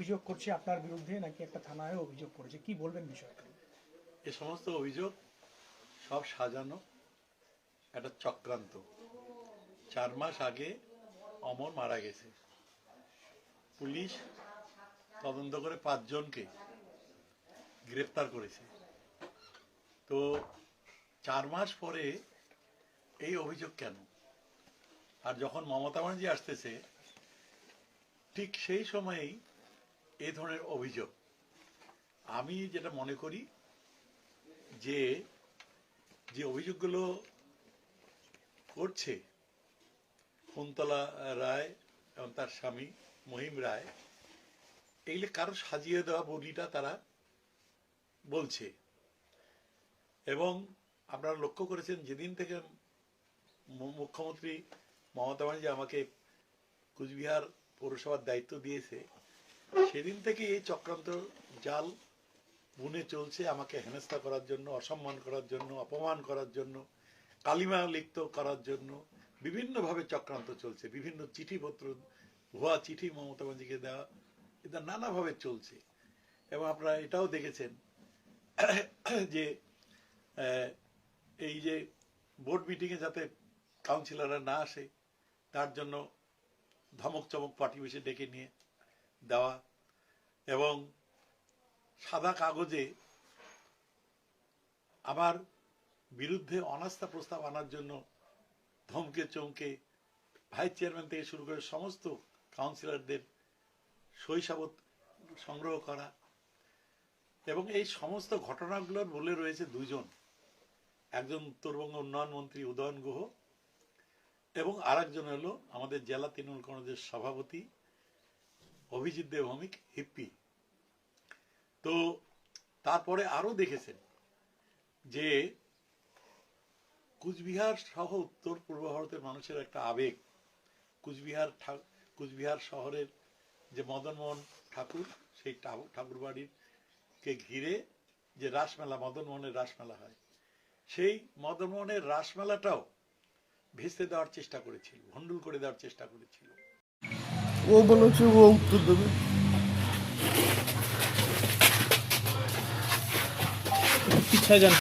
অভিযোগ করছে আপনার বিরুদ্ধে নাকি একটা থানায় অভিযোগ করেছে? কি বলবেন বিষয়টা? এ সমস্ত অভিযোগ সব সাজানো, একটা চক্রান্ত। চার মাস আগে অমর মারা গেছে। পুলিশ তদন্ত করে পাঁচজনকে গ্রেপ্তার করেছে। তো চার মাস পরে এই অভিযোগ কেন? আর যখন মমতা ব্যানার্জি আসতেছে, ঠিক সেই সময়েই এই ধরনের অভিযোগ। আমি যেটা মনে করি যে যে অভিযোগগুলো করছে কুন্তলা রায় এবং তার স্বামী মহিম রায়, এগুলি কারও সাজিয়ে দেওয়া বলিটা তারা বলছে। এবং আপনারা লক্ষ্য করেছেন, যেদিন থেকে মুখ্যমন্ত্রী মমতা ব্যানার্জি আমাকে কুচবিহার পৌরসভার দায়িত্ব দিয়েছে সেদিন থেকে এই চক্রান্ত জাল বুনে চলছে, আমাকে হেনস্থা করার জন্য, অসম্মান করার জন্য, অপমান করার জন্য, কালিমা লিপ্ত করার জন্য বিভিন্নভাবে চক্রান্ত চলছে। বিভিন্ন চিঠিপত্র, ভুয়া চিঠি মমতা ব্যানার্জিকে দেওয়া, এটা নানাভাবে চলছে। এবং আপনারা এটাও দেখেছেন যে এই যে বোর্ড মিটিংয়ে যাতে কাউন্সিলররা না আসে, তার জন্য ধমক চমক পার্টি বেশি ডেকে নিয়ে দেওয়া এবং সাদা কাগজে আমার বিরুদ্ধে অনাস্থা প্রস্তাব আনার জন্য ধমকে চমকে ভাইস চেয়ারম্যান থেকে শুরু করে সমস্ত কাউন্সিলরদের শৈশাবত সংগ্রহ করা এবং এই সমস্ত ঘটনাগুলোর বলে রয়েছে দুজন একজন উত্তরবঙ্গ উন্নয়ন মন্ত্রী উদয়ন গুহ এবং আরেকজন হলো আমাদের জেলা তৃণমূল কংগ্রেসের সভাপতি অভিজিৎ দেব ভৌমিক হিপ্পি। তো তারপরে আরও দেখেছেন যে কুচবিহার সহ উত্তর পূর্ব ভারতের মানুষের একটা আবেগ। কুচবিহার কুচবিহার শহরের যে মদনমোহন ঠাকুর, সেই ঠাকুর বাড়ির কে ঘিরে যে রাসমেলা, মদনমোহনের রাসমেলা হয়, সেই মদনমোহনের রাসমেলাটাও ভেস্তে দেওয়ার চেষ্টা করেছিল, ভণ্ডুল করে দেওয়ার চেষ্টা করেছিল। ও বলেছে ও উত্তর দেবে। ইচ্ছা জান